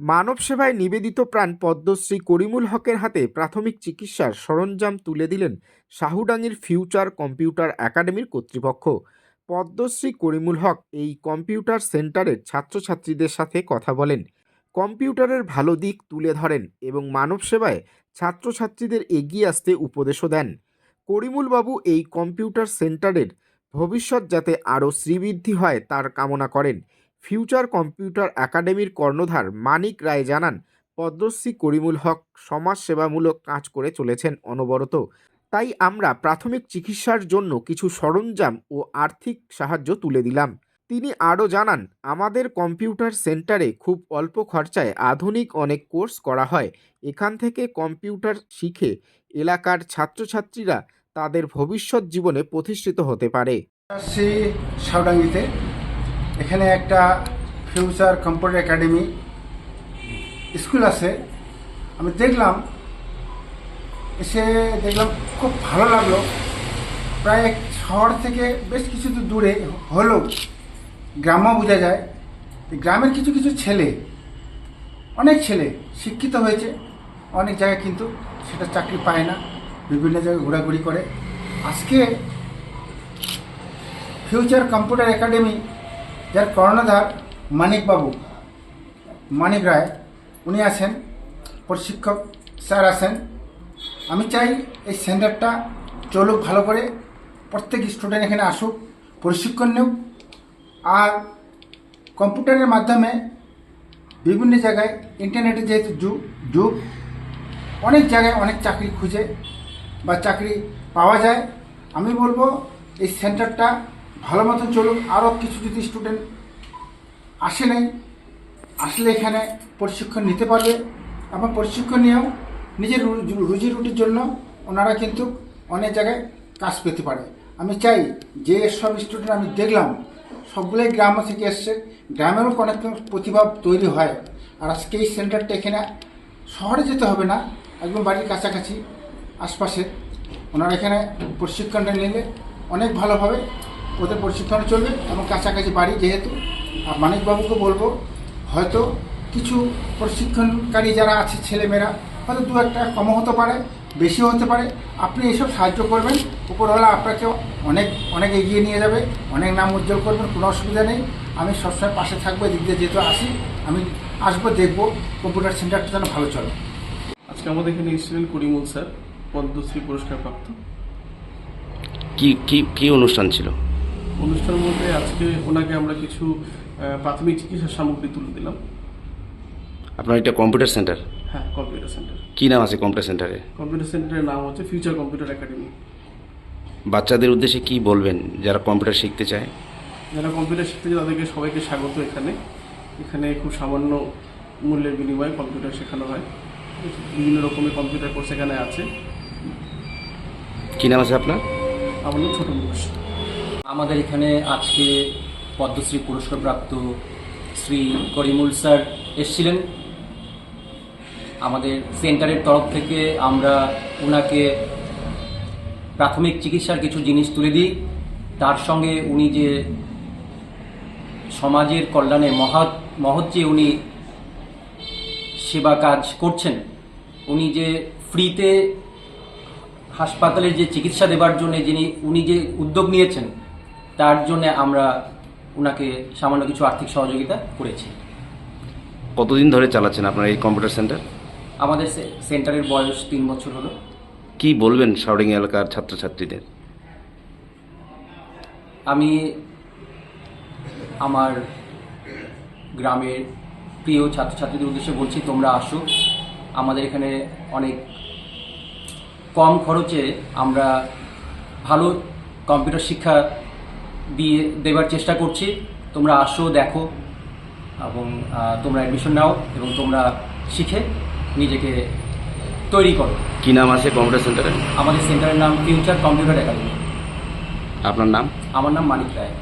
মানব সেবায় নিবেদিত প্রাণ পদ্মশ্রী করিমুল হকের হাতে প্রাথমিক চিকিৎসার সরঞ্জাম তুলে দিলেন শাহুডাঙ্গির ফিউচার কম্পিউটার একাডেমির কর্তৃপক্ষ। পদ্মশ্রী করিমুল হক এই কম্পিউটার সেন্টারের ছাত্রছাত্রীদের সাথে কথা বলেন। কম্পিউটারের ভালো দিক তুলে ধরেন এবং মানব সেবায় ছাত্রছাত্রীদের এগিয়ে আসতে উপদেশও দেন। করিমুলবাবু এই কম্পিউটার সেন্টারের ভবিষ্যৎ যাতে আরও শ্রীবৃদ্ধি হয় তার কামনা করেন। ফিউচার কম্পিউটার একাডেমির কর্ণধার মানিক রায় জানান, পদ্মশ্রী করিমুল হক সমাজসেবামূলক কাজ করে চলেছেন অনবরত। তাই আমরা প্রাথমিক চিকিৎসার জন্য কিছু সরঞ্জাম ও আর্থিক সাহায্য তুলে দিলাম। তিনি আরও জানান, আমাদের কম্পিউটার সেন্টারে খুব অল্প খরচায় আধুনিক অনেক কোর্স করা হয়। এখান থেকে কম্পিউটার শিখে এলাকার ছাত্রছাত্রীরা তাদের ভবিষ্যৎ জীবনে প্রতিষ্ঠিত হতে পারে। আসছি সাউডাঙ্গিতে এখানে একটা ফিউচার কম্পিউটার একাডেমি স্কুল আছে। আমি দেখলাম, এসে দেখলাম খুব ভালো লাগল। প্রায় এক শহর থেকে বেশ কিছু দূর হলেও গ্রাম্য বোঝা যায়। গ্রামের কিছু কিছু ছেলে, অনেক ছেলে শিক্ষিত হয়েছে। অনেক জায়গায় কিন্তু সেটা চাকরি পায় না, বিভিন্ন জায়গায় ঘোরাঘুরি করে। আজকে ফিউচার কম্পিউটার একাডেমি যার কর্ণধার মানিকবাবু। মানিক রায়, উনি আছেন, প্রশিক্ষক স্যার আছেন। আমি চাই এই সেন্টারটা চলুক ভালো করে, প্রত্যেক স্টুডেন্ট এখানে আসুক, প্রশিক্ষণ নেব আর কম্পিউটারের মাধ্যমে বিভিন্ন জায়গায় ইন্টারনেটে যেহেতু যুগ যুগ, অনেক জায়গায় অনেক চাকরি খুঁজে বা চাকরি পাওয়া যায়। আমি বলব এই সেন্টারটা ভালো মতন চলুক, আরও কিছু যদি স্টুডেন্ট আসে নাই, আসলে এখানে প্রশিক্ষণ নিতে পারবে এবং প্রশিক্ষণ নিয়েও নিজের রুজি রুটির জন্য ওনারা কিন্তু অনেক জায়গায় কাজ পেতে পারে। আমি চাই যে সব স্টুডেন্ট আমি দেখলাম, সবগুলোই গ্রাম থেকে এসছে, গ্রামেরও অনেক প্রতিভা তৈরি হয়। আর আজকে এই সেন্টারটা এখানে শহরে যেতে হবে না, একদম বাড়ির কাছাকাছি আশপাশে। ওনারা এখানে প্রশিক্ষণটা নিলে অনেক ভালোভাবে ওদের প্রশিক্ষণ চলবে এবং কাছাকাছি বাড়ি যেহেতু আর মানিকবাবুকে বলব হয়তো কিছু প্রশিক্ষণকারী যারা আছে ছেলেমেয়েরা হয়তো দু একটা কমও হতে পারে বেশিও হতে পারে। আপনি এসব সাহায্য করবেন উপরওয়ালা আপনাকে অনেক অনেক এগিয়ে নিয়ে যাবে অনেক নাম উজ্জ্বল করবেন কোনো অসুবিধা নেই। আমি সবসময় পাশে থাকব এদিক দিয়ে যেহেতু আসি আমি আসব দেখব কম্পিউটার সেন্টারটা যেন ভালো চলে। আজকে আমাদের এখানে এসেছিলেন করিমুল স্যার পদ্মশ্রী পুরস্কার প্রাপ্ত কি কি কি অনুষ্ঠান ছিল? অনুষ্ঠানের মধ্যে আজকে ওনাকে আমরা কিছু প্রাথমিক চিকিৎসার সামগ্রী তুলে দিলাম। আপনার এটা কম্পিউটার সেন্টার? হ্যাঁ কম্পিউটার সেন্টার। কি নাম আছে কম্পিউটার সেন্টারে? কম্পিউটার সেন্টারের নাম হচ্ছে ফিউচার কম্পিউটার একাডেমি। বাচ্চাদের উদ্দেশ্যে কি বলবেন? যারা কম্পিউটার শিখতে চায়। যারা কম্পিউটার শিখতে চায় তাদেরকে সবাইকে স্বাগত এখানে। এখানে খুব সামান্য মূল্যের বিনিময়ে কম্পিউটার শেখানো হয়। বিভিন্ন রকমের কম্পিউটার কোর্স এখানে আছে। কি নাম আছে আপনার? আমার নাম ছোট মুখ আমাদের এখানে আজকে পদ্মশ্রী পুরস্কারপ্রাপ্ত শ্রী করিমুল স্যার এসছিলেন। আমাদের সেন্টারের তরফ থেকে আমরা ওনাকে প্রাথমিক চিকিৎসার কিছু জিনিস তুলে দিই। তার সঙ্গে উনি যে সমাজের কল্যাণে মহৎ মহৎ যে উনি সেবা কাজ করছেন, উনি যে ফ্রিতে হাসপাতালের যে চিকিৎসা দেবার জন্য যিনি, উনি যে উদ্যোগ নিয়েছেন তার জন্য আমরা ওনাকে সামান্য কিছু আর্থিক সহযোগিতা করেছি। কতদিন ধরে চালাচ্ছেন আপনার এই কম্পিউটার সেন্টার? আমাদের সেন্টারের বয়স তিন বছর হলো। কি বলবেন সাউডিং এলাকার ছাত্রছাত্রীদের? আমি আমার গ্রামের প্রিয় ছাত্রছাত্রীদের উদ্দেশ্যে বলছি তোমরা আসো। আমাদের এখানে অনেক কম খরচে আমরা ভালো কম্পিউটার শিক্ষা দিয়ে দেবার চেষ্টা করছি। তোমরা আসো দেখো এবং তোমরা অ্যাডমিশন নাও এবং তোমরা শিখে নিজেকে তৈরি করো। কি নাম আছে কম্পিউটার সেন্টারে আমাদের সেন্টারের নাম ফিউচার কম্পিউটার একাডেমি আপনার নাম? আমার নাম মানিক রায়।